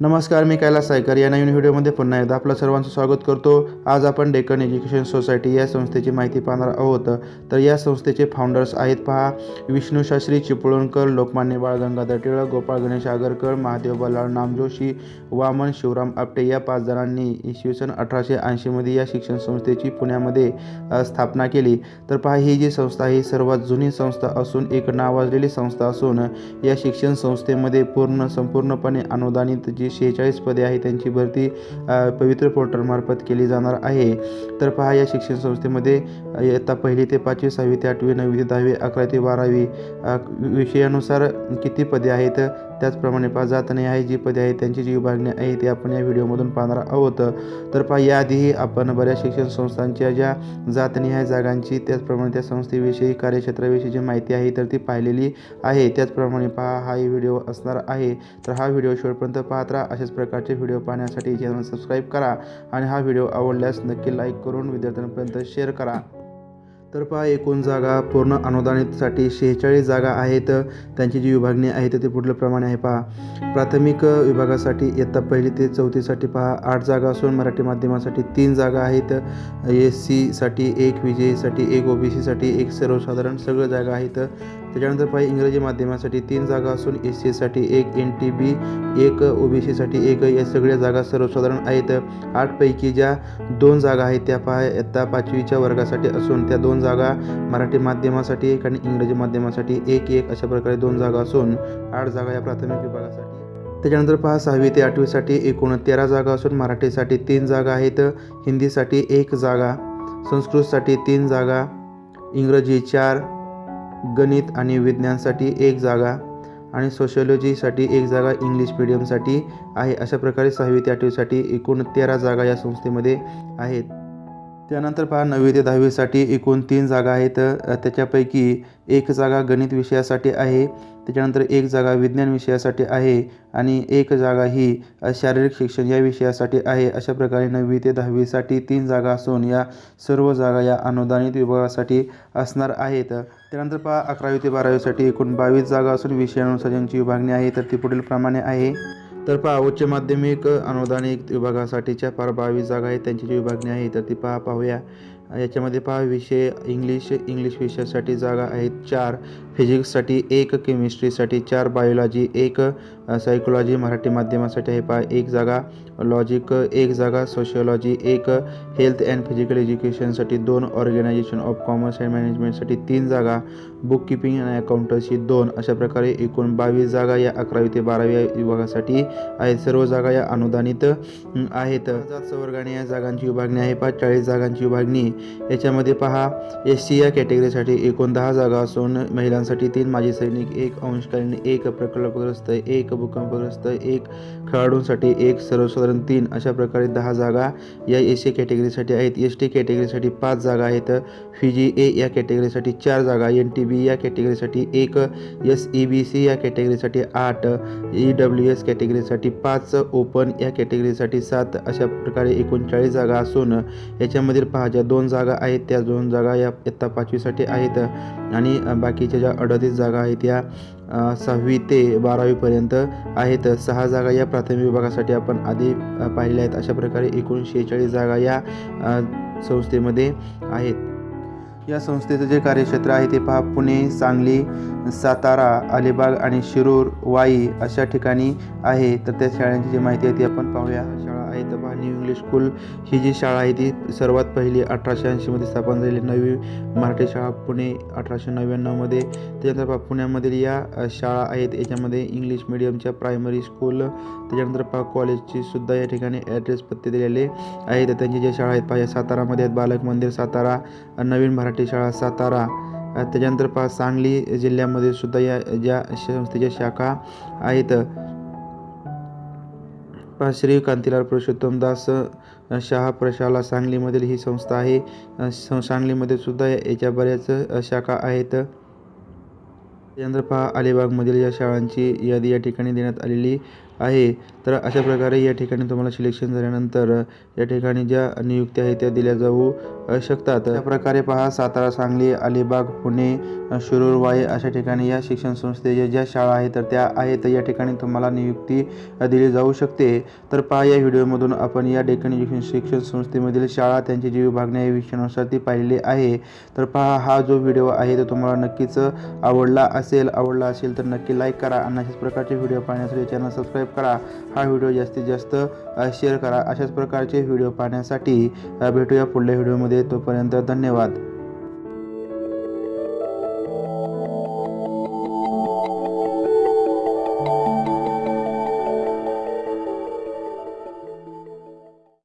नमस्कार मी कैलास सायकर. या नवीन व्हिडिओमध्ये पुन्हा एकदा आपलं सर्वांचं स्वागत करतो. आज आपण डेक्कन एज्युकेशन सोसायटी या संस्थेची माहिती पाहणार आहोत. तर या संस्थेचे फाउंडर्स आहेत पहा विष्णू शास्त्री चिपळूणकर लोकमान्य बाळ गंगाधर टिळक गोपाळ गणेश आगरकर महादेव बल्लाळ नामजोशी वामन शिवराम आपटे या पाच जणांनी इसवी सन अठराशे ऐंशीमध्ये या शिक्षण संस्थेची पुण्यामध्ये स्थापना केली. तर पहा ही जी संस्था आहे ही सर्वात जुनी संस्था असून एक नावाजलेली संस्था असून या शिक्षण संस्थेमध्ये पूर्ण संपूर्णपणे अनुदानित जी शेहेचाळीस पदे आहे त्यांची भरती पवित्र पोर्टलमार्फत केली जाणार आहे. तर पहा या शिक्षण संस्थेमध्ये इयत्ता पहिली ते पाचवी सहावी ते आठवी नववी ते दहावी अकरा ते बारावी विषयानुसार किती पदे आहेत? त्याचप्रमाणे पहा जात नाही आहे जी पदे आहेत त्यांची जी विभागणी आहे ती आपण या व्हिडिओमधून पाहणार आहोत. तर पहा याआधीही आपण बऱ्याच शिक्षण संस्थांच्या ज्या जातनिहाय जागांची त्याचप्रमाणे त्या संस्थेविषयी कार्यक्षेत्राविषयी जी माहिती आहे तर ती पाहिलेली आहे. त्याचप्रमाणे पहा हा व्हिडिओ असणार आहे. तर हा व्हिडिओ शेवटपर्यंत पाहत राहा. अशाच प्रकारचे व्हिडिओ पाहण्यासाठी चॅनल सबस्क्राईब करा आणि हा व्हिडिओ आवडल्यास नक्की लाईक करून विद्यार्थ्यांपर्यंत शेअर करा. तर पहा एकूण जागा पूर्ण अनुदानितसाठी शेहेचाळीस जागा आहेत. त्यांची जी विभागणी आहे तर ती पुढल्या प्रमाणे आहे पहा. प्राथमिक विभागासाठी इयत्ता पहिली ते चौथीसाठी पहा. आठ जागा असून मराठी माध्यमासाठी तीन जागा आहेत. एस सीसाठी एक विजयसाठी एक ओ बी सीसाठी एक सर्वसाधारण सगळं जागा आहेत. त्याच्यानंतर पाहिजे इंग्रजी माध्यमासाठी तीन जागा असून एस सीसाठी एक एन टी बी एक ओ बी सीसाठी एक. या सगळ्या जागा सर्वसाधारण आहेत. आठपैकी ज्या दोन जागा आहेत त्या पहा इयत्ता पाचवीच्या वर्गासाठी असून त्या दोन जागा मराठी माध्यमासाठी एक आणि इंग्रजी माध्यमासाठी एक एक अशा प्रकारे दोन जागा असून आठ जागा या प्राथमिक विभागासाठी त्याच्यानंतर पहा सहावी ते आठवीसाठी एकूण तेरा जागा असून मराठीसाठी तीन जागा आहेत हिंदीसाठी एक जागा संस्कृतसाठी तीन जागा इंग्रजी चार गणित आणि विज्ञानसाठी एक जागा आणि सोशिओलॉजीसाठी एक जागा इंग्लिश मिडियमसाठी आहे. अशा प्रकारे सहावी ते आठवीसाठी एकूण तेरा जागा या संस्थेमध्ये आहेत. त्यानंतर पहा नववी ते दहावीसाठी एकूण तीन जागा आहेत. त्याच्यापैकी एक जागा गणित विषयासाठी आहे त्याच्यानंतर एक जागा विज्ञान विषयासाठी आहे आणि एक जागा ही शारीरिक शिक्षण या विषयासाठी आहे. अशा प्रकारे नववी ते दहावीसाठी तीन जागा असून या सर्व जागा या अनुदानित विभागासाठी असणार आहेत. त्यानंतर पहा अकरावी ते बारावीसाठी एकूण बावीस जागा असून विषयानुसार यांची विभागणी आहे तर ती पुढील प्रमाणे आहे. तर पहा उच्च माध्यमिक अनुदानित विभागासाठीच्या फार बावीस जागा आहेत त्यांची जी विभागणी आहे तर ती पहा पाहूया. याच्यामध्ये पहा विषय इंग्लिश इंग्लिश विषयासाठी जागा आहेत चार. फिजिक्ससाठी एक केमिस्ट्रीसाठी चार. बायोलॉजी एक. सायकोलॉजी मराठी माध्यमासाठी आहे पहा. एक जागा लॉजिक एक जागा सोशिओलॉजी एक हेल्थ अँड फिजिकल एज्युकेशनसाठी दोन ऑर्गनायझेशन ऑफ कॉमर्स अँड मॅनेजमेंटसाठी तीन जागा. बुक किपिंग आणि अकाउंटन्सी दोन. अशा प्रकारे एकूण बावीस जागा या अकरावी ते बारावी विभागासाठी आहेत. सर्व जागा या अनुदानित आहेत. जात संवर्गाने या जागांची विभागणी आहे. पहा चाळीस जागांची विभागणी. याच्यामध्ये पहा एस सी या कॅटेगरीसाठी एकूण दहा जागा असून महिलांसाठी तीन माजी सैनिक एक अंशकालीन एक प्रकल्पग्रस्त एक भूकंपग्रस्त एक खेळाडूंसाठी एक सर्वसाधारण तीन अशा प्रकारे दहा जागा या एस सी कॅटेगरीसाठी आहेत. एस टी कॅटेगरीसाठी पाच जागा आहेत. फिजी ए या कॅटेगरीसाठी चार जागा एन टी बी या कॅटेगरीसाठी एक एस ई बी सी या कॅटेगरीसाठी आठ ई डब्ल्यू एस कॅटेगरीसाठी पाच ओपन या कॅटेगरीसाठी सात अशा प्रकारे एकोणचाळीस जागा असून याच्यामधील पहा ज्या दोन जागा आहेत त्या दोन जागा या इत्ता पाचवीसाठी आहेत. आणि बाकीच्या ज्या अडतीस जागा आहेत या सहावी ते बारावीपर्यंत आहेत. सहा जागा या प्राथमिक विभागासाठी आपण आधी पाहिल्या आहेत. अशा प्रकारे एकूण शेहेचाळीस जागा या संस्थेमध्ये आहेत. या संस्थेचं जे कार्यक्षेत्र आहे ते पहा. पुणे सांगली सातारा अलिबाग आणि शिरूर वाई अशा ठिकाणी आहे. तर त्या शाळांची जी माहिती आहे ती आपण पाहूया. शाळा आहेत न्यू इंग्लिश स्कूल ही जी शाळा आहे ती सर्वात पहिली अठराशे ऐंशीमध्ये स्थापन झालेली. नवी मराठी शाळा पुणे अठराशे नव्याण्णवमध्ये. त्याच्यानंतर पहा पुण्यामधील या शाळा आहेत याच्यामध्ये इंग्लिश मिडियमच्या प्रायमरी स्कूल त्याच्यानंतर पहा कॉलेजची सुद्धा या ठिकाणी ॲड्रेस पत्ते दिलेले आहेत. त्यांची ज्या शाळा आहेत पाहिजे सातारामध्ये आहेत. बालक मंदिर सातारा नवीन मराठी शाळा सातारा. त्याच्यानंतर पहा सांगली जिल्ह्यामध्ये सुद्धा या ज्या संस्थेच्या शाखा आहेत. श्री कांतीलाल पुरुषोत्तम दास शहा प्रशाला सांगलीमधील ही संस्था आहे. स- सांगलीमध्ये सुद्धा याच्या बऱ्याच शाखा आहेत. त्यानंतर पहा अलिबागमधील या शाळांची यादी या ठिकाणी देण्यात आलेली आहे. तर अशा प्रकारे या ठिकाणी तुम्हाला सिलेक्शन झाल्यानंतर या ठिकाणी ज्या नियुक्त्या आहेत त्या दिल्या जाऊ शकतात. या प्रकारे पहा सातारा सांगली अलिबाग पुणे अ, वाई अशा ठिकाणी या शिक्षण संस्थेच्या ज्या शाळा आहेत तर त्या आहेत. या ठिकाणी तुम्हाला नियुक्ती दिली जाऊ शकते. तर पहा या व्हिडिओमधून आपण या डेक्कन एज्युकेशन शिक्षण संस्थेमधील शाळा त्यांची जी विभागणी आहे विषयानुसार ती पाहिली आहे. तर पहा हा जो व्हिडिओ आहे तो तुम्हाला नक्कीच आवडला असेल. आवडला असेल तर नक्की लाईक करा आणि अशाच प्रकारचे व्हिडिओ पाहण्यासाठी चॅनल सबस्क्राईब करा. हा व्हिडिओ जास्तीत जास्त शेअर करा. अशाच प्रकारचे व्हिडिओ पाहण्यासाठी भेटूया पुढल्या व्हिडिओमध्ये तोपर्यंत धन्यवाद.